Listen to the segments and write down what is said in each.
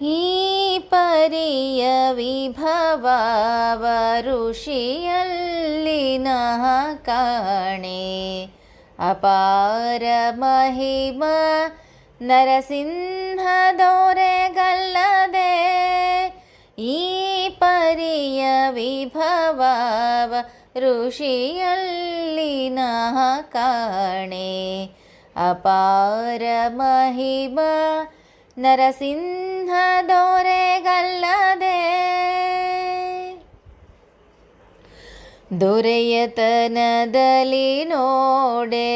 ಈ ಪರಿಯ ವಿಭವ ಋಷಿಯಲ್ಲಿನ ಕಾಣೆ. ಅಪಾರ ಮಹಿಮ ನರಸಿಂಹದೋರೆಗಲ್ಲದೆ ಈ ಪರಿಯ ವಿಭವ ಋಷಿಯಲ್ಲಿನ ಕಾಣೆ. ಅಪಾರ ಮಹಿಮ ನರಸಿಂಹದೋರೆಗಲ್ಲದೆ ದೊರೆಯತನದಲ್ಲಿ ನೋಡೆ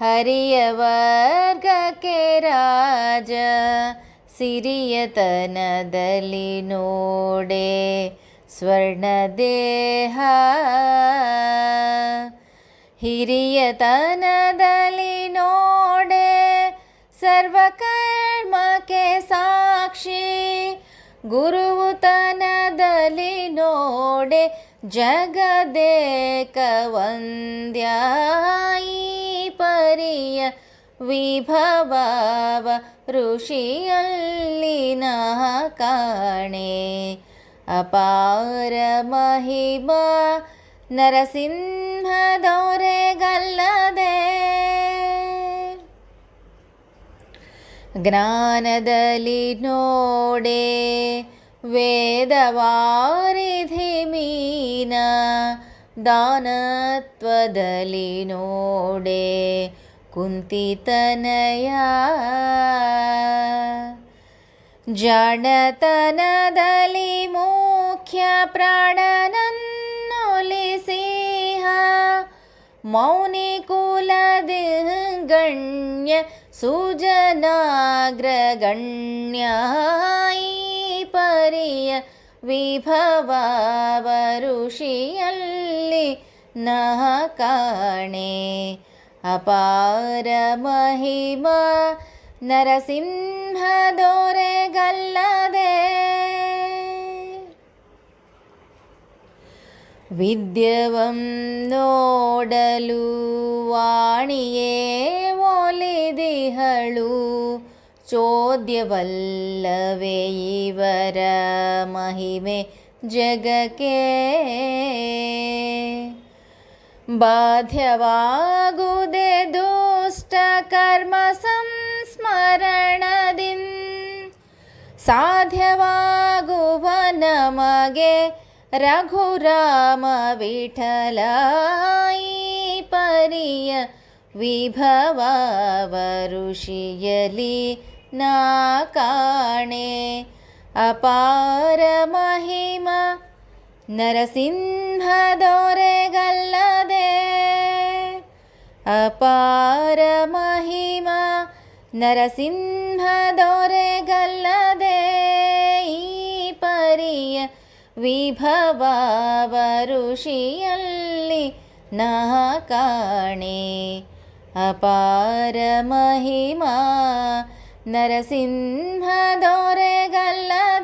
ಹರಿಯ ವರ್ಗಕ್ಕೆ ರಾಜ ಸಿರಿಯತನದಲ್ಲಿ ನೋಡೆ ಸ್ವರ್ಣ ದೇಹ ಹಿರಿಯತನದಲ್ಲಿ ನೋಡೆ ಸರ್ವಕರ್ಮಕ್ಕೆ ಸಾಕ್ಷಿ. ಗುರುತನದಲ್ಲಿ ನೋಡೆ ಜಗದೇಕ ವಂದ್ಯಾಯಿ ಪರಿಯ ವಿಭವ ಋಷಿಯಲ್ಲಿನ ಕಾಣೆ ಅಪಾರ ಮಹಿಮ ನರಸಿಂಹದೋರೆಗಲ್ಲದೆ ಜ್ಞಾನದಲ್ಲಿ ನೋಡೆ ವೇದವಾರಿಧಿ ಮೀನ ದಾನತ್ವದಲ್ಲಿ ನೋಡೆ ಕುಂತಿತನಯ. ಜಾಣತನದಲ್ಲಿ मौने कुलदिगण्य सुजनाग्रगण्यायि परिय विभवावरुषियल्लि नः कणे अपारमहिमा नरसिंहदो ವಿದ್ಯವಂ ನೋಡಲು ವಾಣಿಯೇ ಒಲಿದಿಹಳು. ಚೋದ್ಯವಲ್ಲವೇ ಇವರ ಮಹಿಮೆ ಜಗಕ್ಕೆ. ಬಾಧ್ಯವಾಗುವುದೇ ದುಷ್ಟ ಕರ್ಮ ಸಂಸ್ಮರಣದಿನ್. ಸಾಧ್ಯವಾಗುವ ನಮಗೆ ರಘುರಾಮ ವಿಠಲ ಈ ಪರಿಯ ವಿಭವ ಋಷಿಯಲಿ ನಾ ಕಾಣೆ ಅಪಾರ ಮಹಿಮ ನರಸಿಂಹದೋರೆಗಲ್ಲದೆ ಅಪಾರ ವಿಭವ ಋಷಿಯಲ್ಲಿ ನಾ ಕಾಣೆ ಅಪಾರ ಮಹಿಮ ನರಸಿಂಹದೋರೆಗಲ್ಲದೆ